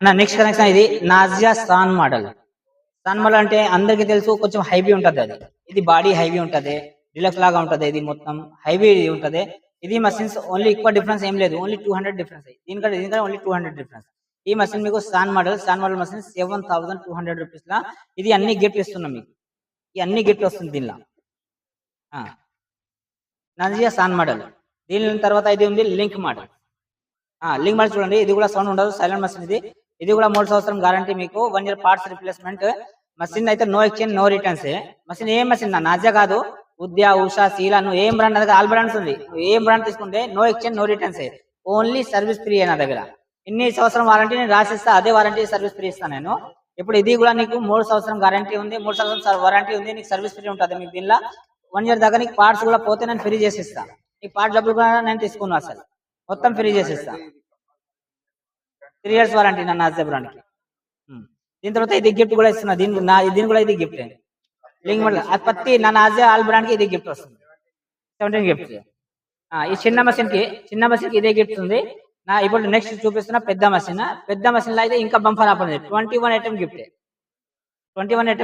నా next connection ఇది నాజియా సాన్ మోడల్. సాన్ మోడల్ అంటే అందరికీ తెలుసు కొంచెం హైవీ ఉంటది అది. ఇది బాడీ హైవీ ఉంటది డిలక్స్ లాగా ఉంటది ఇది మొత్తం. హైవీ ఉంటది. ఇది మసిన్స్ ఓన్లీ ఎక్కువ డిఫరెన్స్ ఏం లేదు. ఓన్లీ టూ హండ్రెడ్ డిఫరెన్స్ దీనికంటే దీనికంటే ఓన్లీ టూ హండ్రెడ్ డిఫరెన్స్ ఈ మషిన్ మీకు సాన్ model San model machine seven thousand two hundred rupees లా. ఇది అన్ని గిఫ్ట్ ఇస్తున్నాం మీకు. ఈ అన్ని గిఫ్ట్ వస్తుంది దీనిలో. ఆ. నాజియా సాన్ మోడల్. దీని తర్వాత ఇది ఉంది లింక్ మోడల్. లింక్ మోడల్ చూడండి. ఇది కూడా సౌండ్ ఉండదు. సైలెంట్ మసిన్ ఇది. ఇది కూడా మూడు సంవత్సరం గ్యారంటీ మీకు. One year parts replacement machine అయితే no exchange no returns machine ఏం మసిన్ నా? నాజా కాదు. ఉద్యా ఉషా శీలా నువ్వు ఏం బ్రాండ్ దగ్గర ఆల్ బ్రాండ్స్ ఉంది. నువ్వు ఏం బ్రాండ్ తీసుకుంటే no exchange no returns only service free నా దగ్గర. ఇన్ని సంవత్సరం వారంటీ నేను రాసిస్తా అదే వారంటీ సర్వీస్ ఫ్రీ ఇస్తాను నేను. ఇప్పుడు ఇది కూడా నీకు మూడు సంవత్సరం గ్యారంటీ ఉంది. మూడు సంవత్సరం వారంటీ ఉంది. నీకు సర్వీస్ ఫ్రీ ఉంటుంది మీకు దీనిలో. వన్ ఇయర్ దాకా నీకు పార్ట్స్ కూడా పోతే నేను ఫ్రీ చేసి ఇస్తాను పార్ట్స్ పార్ట్ డబ్బులు కూడా నేను తీసుకున్నాను అసలు. మొత్తం ఫ్రీ చేసి ఇస్తాను త్రీ ఇయర్స్ వారంటీ నా నాజే బ్రాండ్కి ఉమ్. దీని తర్వాత ఇది గిఫ్ట్ కూడా ఇస్తున్నా. దీని నా దీని కూడా ఇది గిఫ్ట్ లింక్ మళ్ళీ అది పత్తి నా నాజే ఆల్ బ్రాండ్కి ఇది గిఫ్ట్ వస్తుంది. సెవెంటీన్ గిఫ్ట్ ఈ చిన్న మషిన్కి చిన్న మషిన్కి ఇదే గిఫ్ట్ ఉంది. నా ఇప్పుడు నెక్స్ట్ చూపిస్తున్న పెద్ద మషిన్ పెద్ద మషిన్లో అయితే ఇంకా బంపర్ ఆఫర్ ఉంది. Twenty one item gift twenty one item